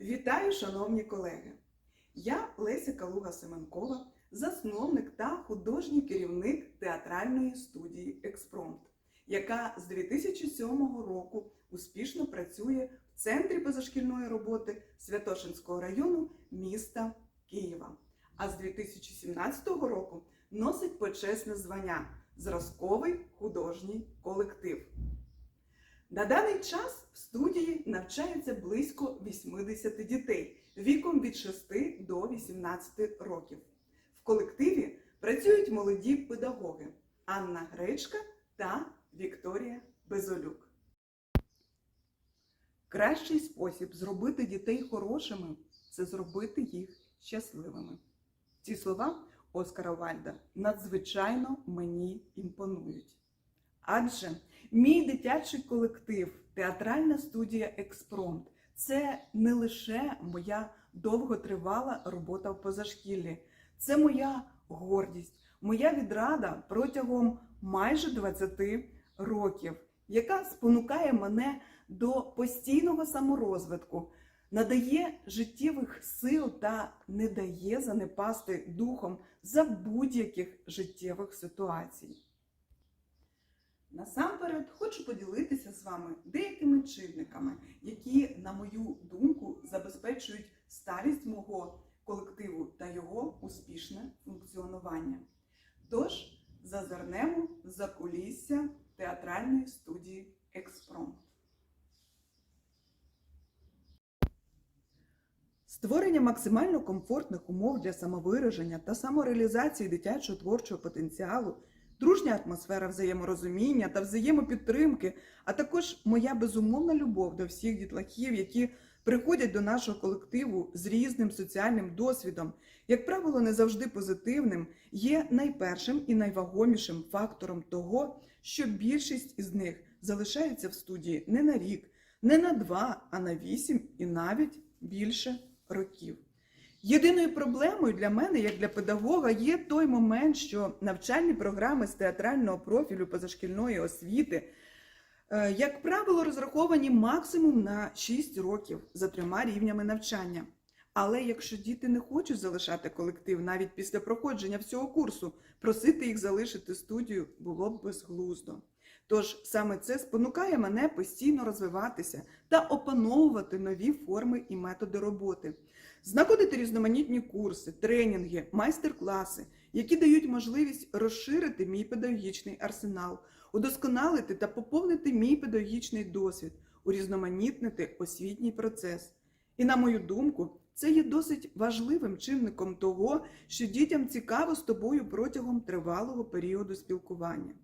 Вітаю, шановні колеги! Я Леся Калуга Семенкова, засновник та художній керівник театральної студії Експромт, яка з 2007 року успішно працює в центрі позашкільної роботи Святошинського району міста Києва. А з 2017 року носить почесне звання Зразковий художній колектив. На даний час в студії навчається близько 80 дітей віком від 6 до 18 років. В колективі працюють молоді педагоги Анна Гречка та Вікторія Безолюк. Кращий спосіб зробити дітей хорошими це зробити їх щасливими. Ці слова Оскара Вальда надзвичайно мені імпонують. Адже Мій дитячий колектив, театральна студія Експромт це не лише моя довготривала робота в позашкіллі, це моя гордість, моя відрада протягом майже 20 років, яка спонукає мене до постійного саморозвитку, надає життєвих сил та не дає занепасти духом за будь-яких життєвих ситуацій. Насамперед хочу поділитися з вами деякими чинниками, які, на мою думку, забезпечують сталість мого колективу та його успішне функціонування. Тож зазирнемо за кулісся театральної студії Експром. Створення максимально комфортних умов для самовираження та самореалізації дитячого творчого потенціалу дружня атмосфера взаєморозуміння та взаємопідтримки, а також моя безумовна любов до всіх дітлахів, які приходять до нашого колективу з різним соціальним досвідом, як правило, не завжди позитивним, є найпершим і найвагомішим фактором того, що більшість із них залишаються в студії не на рік, не на два, а на вісім і навіть більше років. Єдиною проблемою для мене, як для педагога, є той момент, що навчальні програми з театрального профілю позашкільної освіти, е, як правило, розраховані максимум на 6 років за трьома рівнями навчання. Але якщо діти не хочуть залишати колектив навіть після проходження всього курсу, просити їх залишити студію було б безглуздо. Тож саме це спонукає мене постійно розвиватися та опановувати нові форми і методи роботи, знаходити різноманітні курси, тренінги, майстер-класи, які дають можливість розширити мій педагогічний арсенал, удосконалити та поповнити мій педагогічний досвід, урізноманітнити освітній процес. І, на мою думку, це є досить важливим чинником того, що дітям цікаво з тобою протягом тривалого періоду спілкування.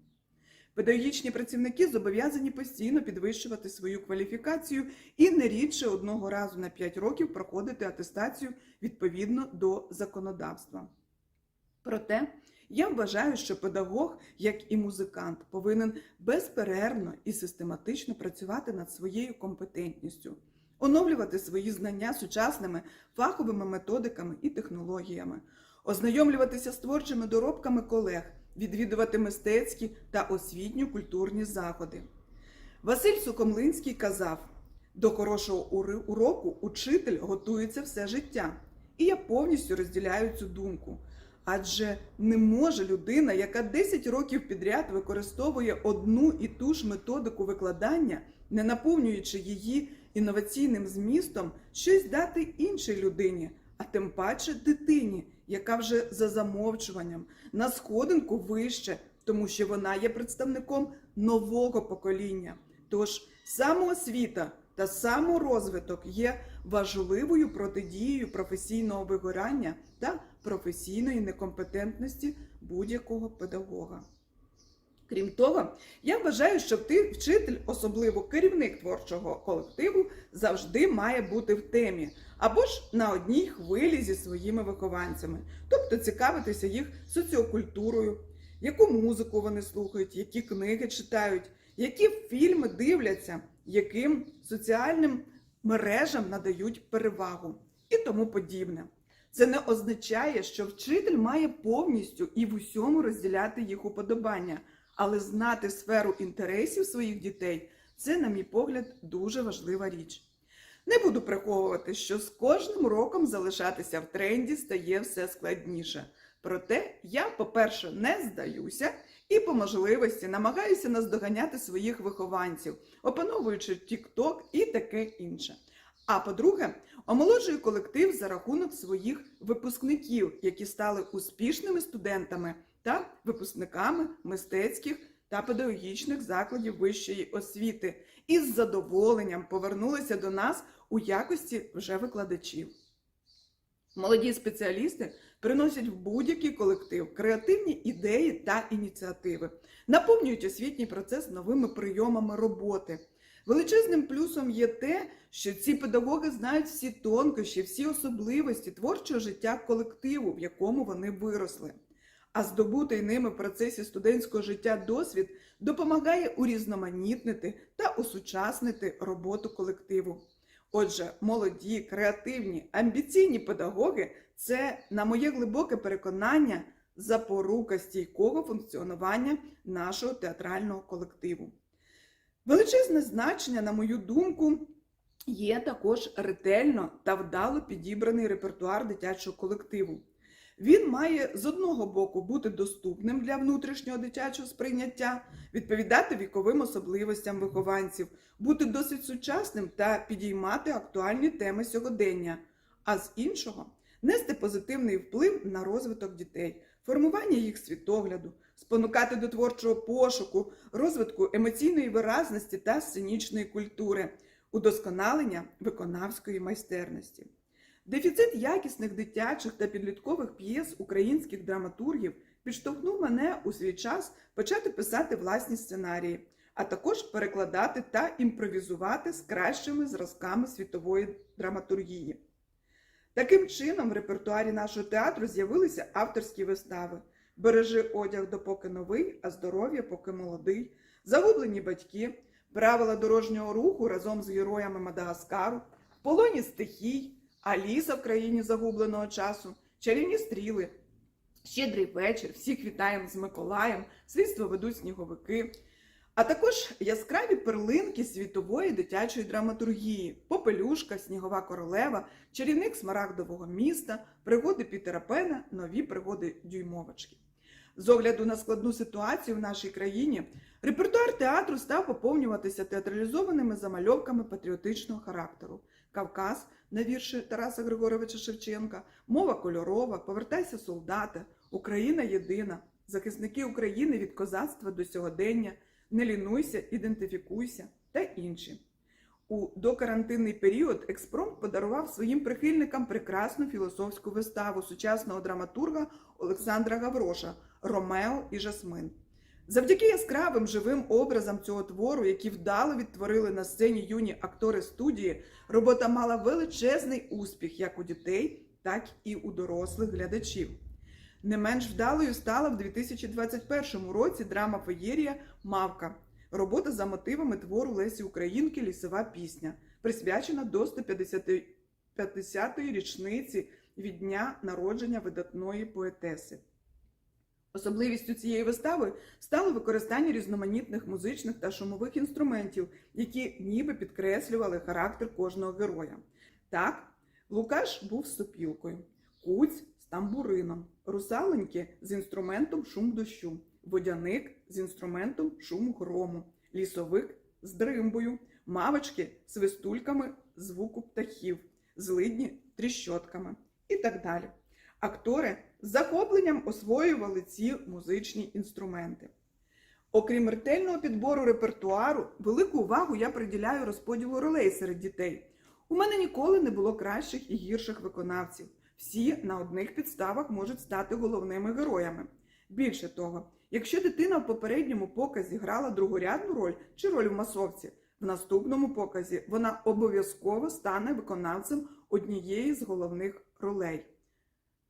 Педагогічні працівники зобов'язані постійно підвищувати свою кваліфікацію і не рідше одного разу на 5 років проходити атестацію відповідно до законодавства. Проте я вважаю, що педагог, як і музикант, повинен безперервно і систематично працювати над своєю компетентністю, оновлювати свої знання сучасними фаховими методиками і технологіями, ознайомлюватися з творчими доробками колег відвідувати мистецькі та освітньо-культурні заходи. Василь Сукомлинський казав: до хорошого уроку учитель готується все життя. І я повністю розділяю цю думку. Адже не може людина, яка 10 років підряд використовує одну і ту ж методику викладання, не наповнюючи її інноваційним змістом, щось дати іншій людині, а тим паче дитині, яка вже за замовчуванням на сходинку вище, тому що вона є представником нового покоління. Тож самоосвіта та саморозвиток є важливою протидією професійного вигорання та професійної некомпетентності будь-якого педагога. Крім того, я вважаю, що ти, вчитель, особливо керівник творчого колективу, завжди має бути в темі або ж на одній хвилі зі своїми вихованцями, тобто цікавитися їх соціокультурою, яку музику вони слухають, які книги читають, які фільми дивляться, яким соціальним мережам надають перевагу і тому подібне. Це не означає, що вчитель має повністю і в усьому розділяти їх уподобання, але знати сферу інтересів своїх дітей це, на мій погляд, дуже важлива річ. Не буду приховувати, що з кожним роком залишатися в тренді стає все складніше. Проте я, по-перше, не здаюся і по можливості намагаюся наздоганяти своїх вихованців, опановуючи TikTok і таке інше. А по-друге, омолоджую колектив за рахунок своїх випускників, які стали успішними студентами та випускниками мистецьких та педагогічних закладів вищої освіти і з задоволенням повернулися до нас у якості вже викладачів. Молоді спеціалісти приносять в будь-який колектив креативні ідеї та ініціативи, наповнюють освітній процес новими прийомами роботи. Величезним плюсом є те, що ці педагоги знають всі тонкощі, всі особливості творчого життя колективу, в якому вони виросли. А здобутий ними в процесі студентського життя досвід допомагає урізноманітнити та усучаснити роботу колективу. Отже, молоді, креативні, амбіційні педагоги це, на моє глибоке переконання, запорука стійкого функціонування нашого театрального колективу. Величезне значення, на мою думку, є також ретельно та вдало підібраний репертуар дитячого колективу. Він має з одного боку бути доступним для внутрішнього дитячого сприйняття, відповідати віковим особливостям вихованців, бути досить сучасним та підіймати актуальні теми сьогодення, а з іншого нести позитивний вплив на розвиток дітей, формування їх світогляду, спонукати до творчого пошуку, розвитку емоційної виразності та сценічної культури, удосконалення виконавської майстерності. Дефіцит якісних дитячих та підліткових п'єс українських драматургів підштовхнув мене у свій час почати писати власні сценарії, а також перекладати та імпровізувати з кращими зразками світової драматургії. Таким чином, в репертуарі нашого театру з'явилися авторські вистави Бережи одяг допоки новий, а здоров'я поки молодий, Загублені батьки, правила дорожнього руху разом з героями Мадагаскару, полоні стихій. Аліса в країні загубленого часу, чарівні стріли, щедрий вечір, всіх вітаємо з Миколаєм, слідство ведуть сніговики, а також яскраві перлинки світової дитячої драматургії, Попелюшка, Снігова королева, чарівник Смарагдового міста, пригоди Пітера Пена, нові пригоди Дюймовочки. З огляду на складну ситуацію в нашій країні, репертуар театру став поповнюватися театралізованими замальовками патріотичного характеру. Кавказ на вірші Тараса Григоровича Шевченка, мова кольорова, повертайся солдати, Україна єдина, захисники України від козацтва до сьогодення, не лінуйся, ідентифікуйся та інші. У докарантинний період Експромт подарував своїм прихильникам прекрасну філософську виставу сучасного драматурга Олександра Гавроша Ромео і Жасмин. Завдяки яскравим живим образам цього твору, які вдало відтворили на сцені юні актори студії, робота мала величезний успіх як у дітей, так і у дорослих глядачів. Не менш вдалою стала в 2021 році драма Феєрія Мавка. Робота за мотивами твору Лесі Українки Лісова пісня, присвячена до 150-ї річниці від дня народження видатної поетеси. Особливістю цієї вистави стало використання різноманітних музичних та шумових інструментів, які ніби підкреслювали характер кожного героя. Так, Лукаш був з сопілкою, Куць з тамбурином, русаленьки з інструментом шум дощу, водяник з інструментом шум грому, лісовик з дримбою, мавочки свистульками звуку птахів, злидні тріщотками і так далі. Актори з захопленням освоювали ці музичні інструменти. Окрім ретельного підбору репертуару, велику увагу я приділяю розподілу ролей серед дітей. У мене ніколи не було кращих і гірших виконавців. Всі на одних підставах можуть стати головними героями. Більше того, якщо дитина в попередньому показі грала другорядну роль чи роль в масовці, в наступному показі вона обов'язково стане виконавцем однієї з головних ролей.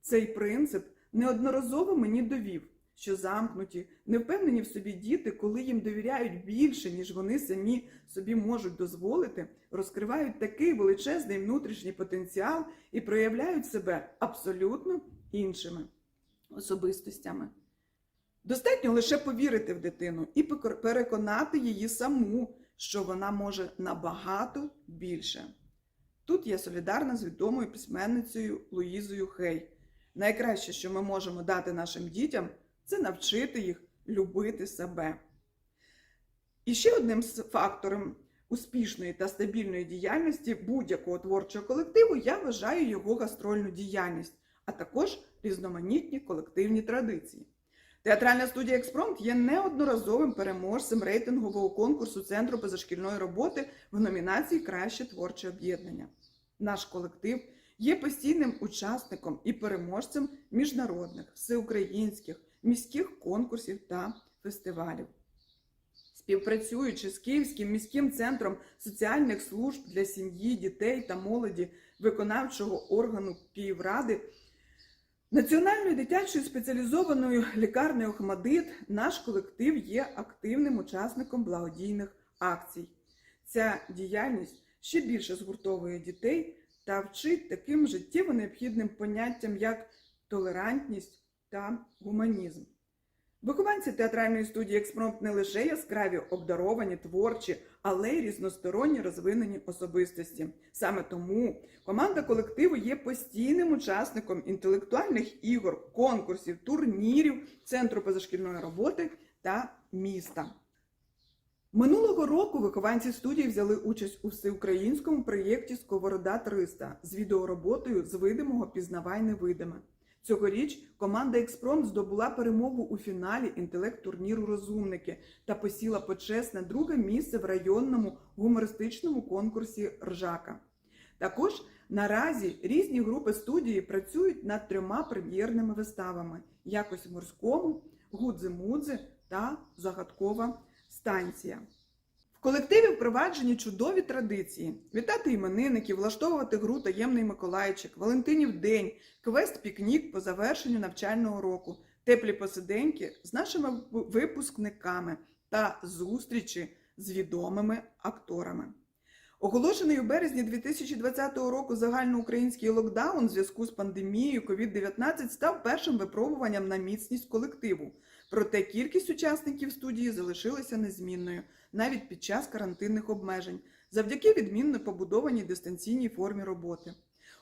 Цей принцип неодноразово мені довів, що замкнуті, невпевнені в собі діти, коли їм довіряють більше, ніж вони самі собі можуть дозволити, розкривають такий величезний внутрішній потенціал і проявляють себе абсолютно іншими особистостями. Достатньо лише повірити в дитину і переконати її саму, що вона може набагато більше. Тут я солідарна з відомою письменницею Луїзою Хей. Найкраще, що ми можемо дати нашим дітям, це навчити їх любити себе. І ще одним з фактором успішної та стабільної діяльності будь-якого творчого колективу я вважаю його гастрольну діяльність, а також різноманітні колективні традиції. Театральна студія Експромт є неодноразовим переможцем рейтингового конкурсу Центру позашкільної роботи в номінації Краще творче об'єднання. Наш колектив є постійним учасником і переможцем міжнародних, всеукраїнських, міських конкурсів та фестивалів. Співпрацюючи з Київським міським центром соціальних служб для сім'ї, дітей та молоді виконавчого органу Київради, Національною дитячою спеціалізованою лікарнею Охмадит наш колектив є активним учасником благодійних акцій. Ця діяльність ще більше згуртовує дітей та вчить таким життєво необхідним поняттям, як толерантність та гуманізм. Вихованці театральної студії Експромт не лише яскраві, обдаровані, творчі, але й різносторонні розвинені особистості. Саме тому команда колективу є постійним учасником інтелектуальних ігор, конкурсів, турнірів Центру позашкільної роботи та міста. Минулого року вихованці студії взяли участь у всеукраїнському проєкті Сковорода 300 з відеороботою з видимого пізнавай невидиме. Цьогоріч команда Експромт здобула перемогу у фіналі інтелект-турніру Розумники та посіла почесне друге місце в районному гумористичному конкурсі Ржака. Також наразі різні групи студії працюють над трьома прем'єрними виставами: якось морському, гудзи-мудзи та загадкова станція. В колективі впроваджені чудові традиції: вітати іменинників, влаштовувати гру Таємний Миколайчик, Валентинів день, квест-пікнік по завершенню навчального року, теплі посиденьки з нашими випускниками та зустрічі з відомими акторами. Оголошений у березні 2020 року загальноукраїнський локдаун в зв'язку з пандемією COVID-19 став першим випробуванням на міцність колективу. Проте кількість учасників студії залишилася незмінною навіть під час карантинних обмежень, завдяки відмінно побудованій дистанційній формі роботи.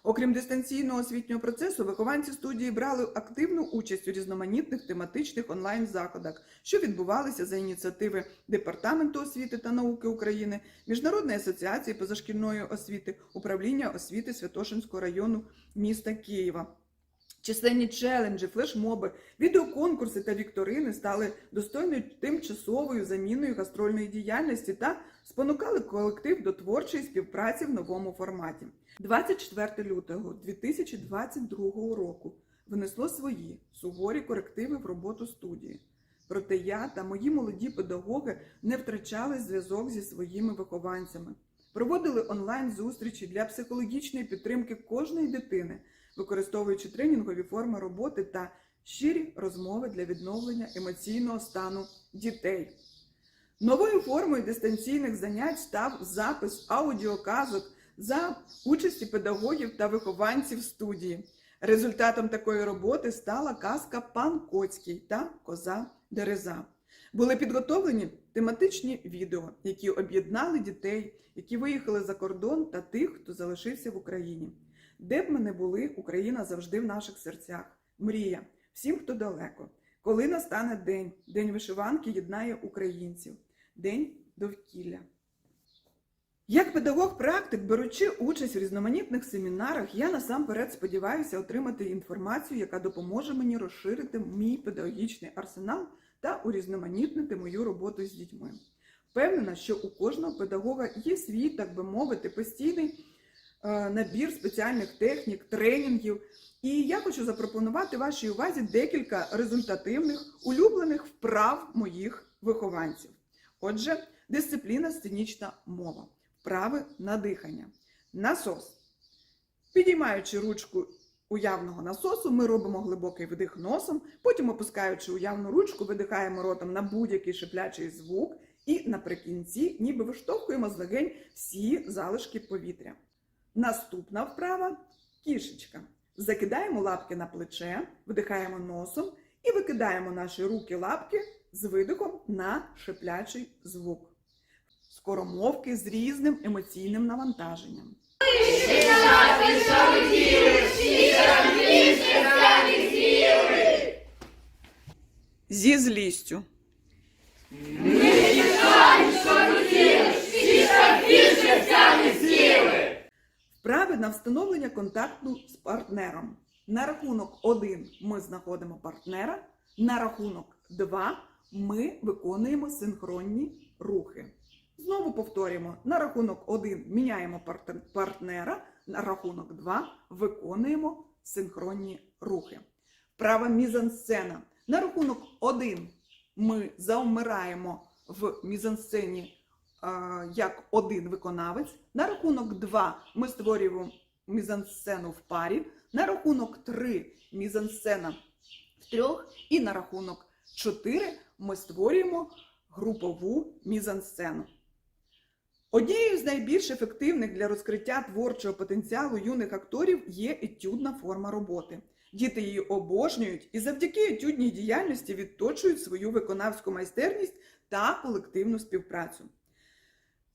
Окрім дистанційного освітнього процесу, вихованці студії брали активну участь у різноманітних тематичних онлайн-заходах, що відбувалися за ініціативи Департаменту освіти та науки України, Міжнародної асоціації позашкільної освіти, управління освіти Святошинського району міста Києва. Численні челенджі, флешмоби, відеоконкурси та вікторини стали достойною тимчасовою заміною гастрольної діяльності та спонукали колектив до творчої співпраці в новому форматі. 24 лютого 2022 року внесло свої суворі корективи в роботу студії. Проте я та мої молоді педагоги не втрачали зв'язок зі своїми вихованцями, проводили онлайн-зустрічі для психологічної підтримки кожної дитини використовуючи тренінгові форми роботи та щирі розмови для відновлення емоційного стану дітей. Новою формою дистанційних занять став запис аудіоказок за участі педагогів та вихованців студії. Результатом такої роботи стала казка Пан Коцький та Коза Дереза. Були підготовлені тематичні відео, які об'єднали дітей, які виїхали за кордон та тих, хто залишився в Україні. Де б ми не були, Україна завжди в наших серцях. Мрія всім, хто далеко. Коли настане день, день вишиванки єднає українців, день довкілля. Як педагог-практик, беручи участь в різноманітних семінарах, я насамперед сподіваюся отримати інформацію, яка допоможе мені розширити мій педагогічний арсенал та урізноманітнити мою роботу з дітьми. Впевнена, що у кожного педагога є свій, так би мовити, постійний набір спеціальних технік, тренінгів. І я хочу запропонувати вашій увазі декілька результативних улюблених вправ моїх вихованців. Отже, дисципліна сценічна мова, вправи на дихання, насос. Підіймаючи ручку уявного насосу, ми робимо глибокий вдих носом, потім опускаючи уявну ручку, видихаємо ротом на будь-який шиплячий звук, і наприкінці ніби виштовхуємо з легень всі залишки повітря. Наступна вправа кішечка. Закидаємо лапки на плече, вдихаємо носом і викидаємо наші руки-лапки з видихом на шиплячий звук. Скоромовки з різним емоційним навантаженням. Зі злістю. Вправи на встановлення контакту з партнером. На рахунок 1 ми знаходимо партнера, на рахунок 2 ми виконуємо синхронні рухи. Знову повторюємо: на рахунок 1 міняємо партнера, на рахунок 2 виконуємо синхронні рухи. Вправа мізансцена. На рахунок 1 ми завмираємо в мізансцені як один виконавець. На рахунок 2 ми створюємо мізансцену в парі. На рахунок 3 мізансцена в трьох. І на рахунок 4 ми створюємо групову мізансцену. Однією з найбільш ефективних для розкриття творчого потенціалу юних акторів є етюдна форма роботи. Діти її обожнюють і завдяки етюдній діяльності відточують свою виконавську майстерність та колективну співпрацю.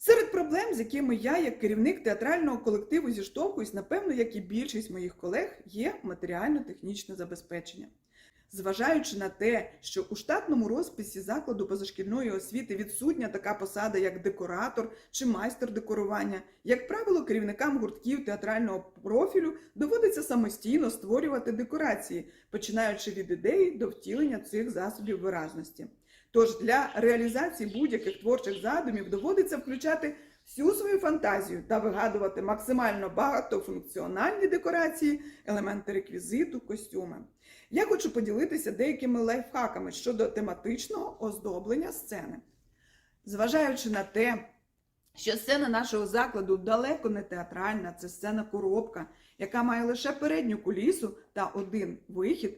Серед проблем, з якими я, як керівник театрального колективу, зіштовхуюсь, напевно, як і більшість моїх колег, є матеріально-технічне забезпечення. Зважаючи на те, що у штатному розписі закладу позашкільної освіти відсутня така посада, як декоратор чи майстер декорування, як правило, керівникам гуртків театрального профілю доводиться самостійно створювати декорації, починаючи від ідеї до втілення цих засобів виразності. Тож для реалізації будь-яких творчих задумів доводиться включати всю свою фантазію та вигадувати максимально багатофункціональні декорації, елементи реквізиту, костюми. Я хочу поділитися деякими лайфхаками щодо тематичного оздоблення сцени. Зважаючи на те, що сцена нашого закладу далеко не театральна, це сцена коробка, яка має лише передню кулісу та один вихід.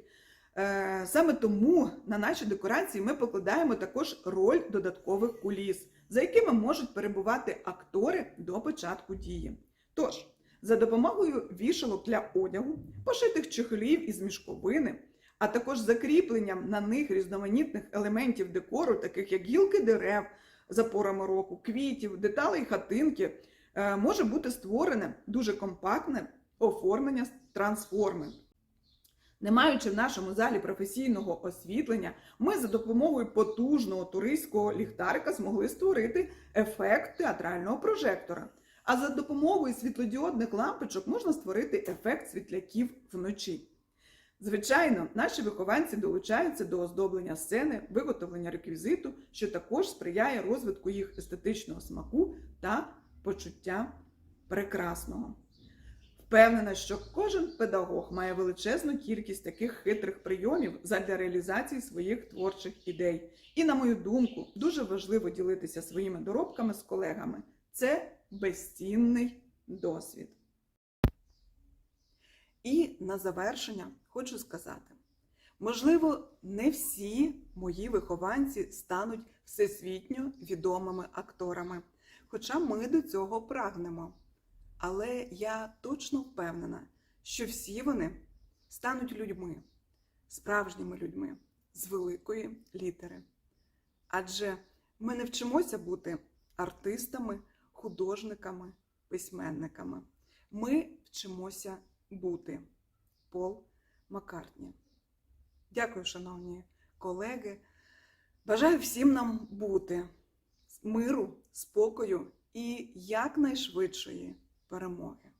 Е, Саме тому на наші декорації ми покладаємо також роль додаткових куліс, за якими можуть перебувати актори до початку дії. Тож, за допомогою вішалок для одягу, пошитих чехлів із мішковини, а також закріпленням на них різноманітних елементів декору, таких як гілки дерев за порами року, квітів, деталей хатинки, е, може бути створене дуже компактне оформлення трансформи. Не маючи в нашому залі професійного освітлення, ми за допомогою потужного туристського ліхтарика змогли створити ефект театрального прожектора. А за допомогою світлодіодних лампочок можна створити ефект світляків вночі. Звичайно, наші вихованці долучаються до оздоблення сцени, виготовлення реквізиту, що також сприяє розвитку їх естетичного смаку та почуття прекрасного. Впевнена, що кожен педагог має величезну кількість таких хитрих прийомів задля реалізації своїх творчих ідей. І, на мою думку, дуже важливо ділитися своїми доробками з колегами. Це безцінний досвід. І на завершення хочу сказати: можливо, не всі мої вихованці стануть всесвітньо відомими акторами, хоча ми до цього прагнемо. Але я точно впевнена, що всі вони стануть людьми, справжніми людьми з великої літери. Адже ми не вчимося бути артистами, художниками, письменниками. Ми вчимося бути Пол Маккартні. Дякую, шановні колеги. Бажаю всім нам бути миру, спокою і якнайшвидшої перемоги.